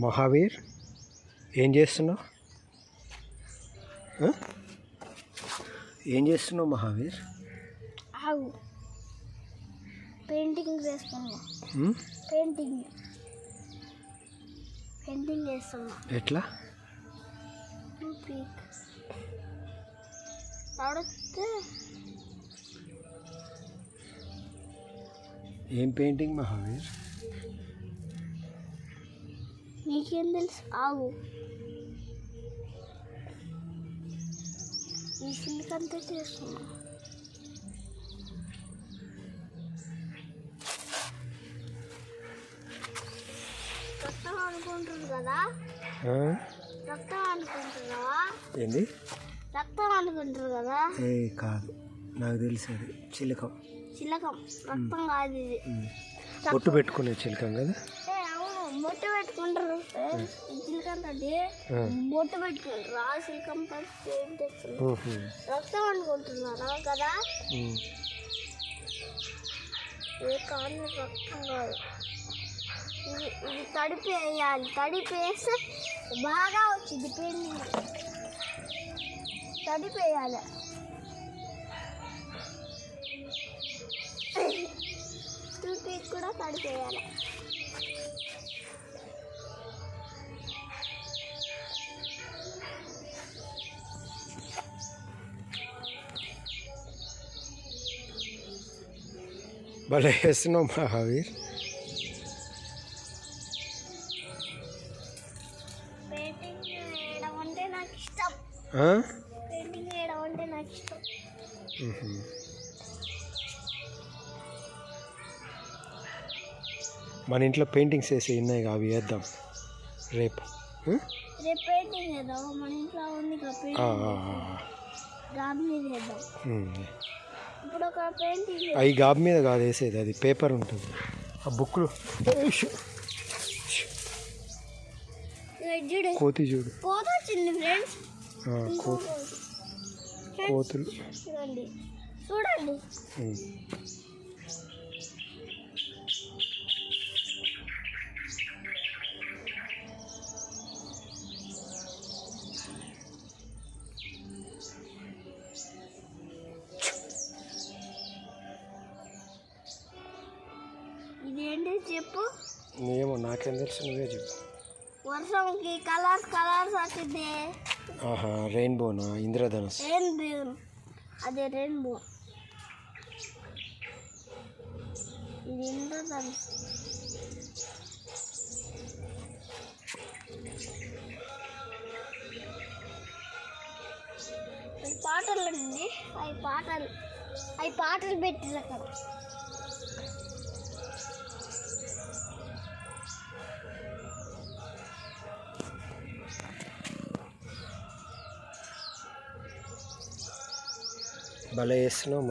మహావీర్ ఏం చేస్తున్నావు? ఏం చేస్తున్నావు మహావీర్? పెయింటింగ్ వేస్తున్నా ఉమ్? పెయింటింగ్. పెయింటింగ్ వేస్తున్నా ఎట్లా? పీక్ తడితే ఏం పెయింటింగ్ మహావీర్? నీకేం తెలుసు ఆగు ఈ సిల్క్ అంతా చేస్తున్నా రక్తం అనుకుంటుంది కదా? రక్తం అనుకుంటున్నావా ఏంది రక్తం అనుకుంటారు కదా ఏ కాదు నాకు తెలిసి అది చిలకం చిలకం రక్తం కాదు ఇది. పొట్టు పెట్టుకునే చిలకం కదా బొట్టు పెట్టుకుంటారు. ఆ. బొట్టు పెట్టుకుంటారు. ఆ ఉహు. రక్తం అనుకుంటున్నారా కదా. ఏ కానీ రక్తం కాదు. ఇది ఇది తడిపి వేయాలి తడిపి వేస్తే బాగా వచ్చింది పెయింటింగ్ తడిపి వేయాలి టూత్పీక్ కూడా తడిపి నాకు ఇష్టం ఉహు. మన ఇంట్లో పెయింటింగ్స్ వేసి ఉన్నాయి అవి వేద్దాం. రేపు. పెయింటింగ్ వేద్దాం. మన ఇంట్లో ఉంది అవి గాబు మీద కాదు వేసేది అది పేపర్ ఉంటుంది. ఆ బుక్లు కోతి చూడు. కోతులు. చూడండి. చెప్పు. ఏమో నాకేం తెలుసు నువ్వే చెప్పు. వర్షంకి కలర్స్ కలర్స్ వచ్చింది ఆహా రెయిన్బోనా ఇంద్రధనుస్? రెయిన్బో అదే రెయిన్బో. ఇది ఈ పాటలు అండి అవి పాటలు. అవి పాటలు పెట్టిన అక్కడ. భలే వేస్తున్నావు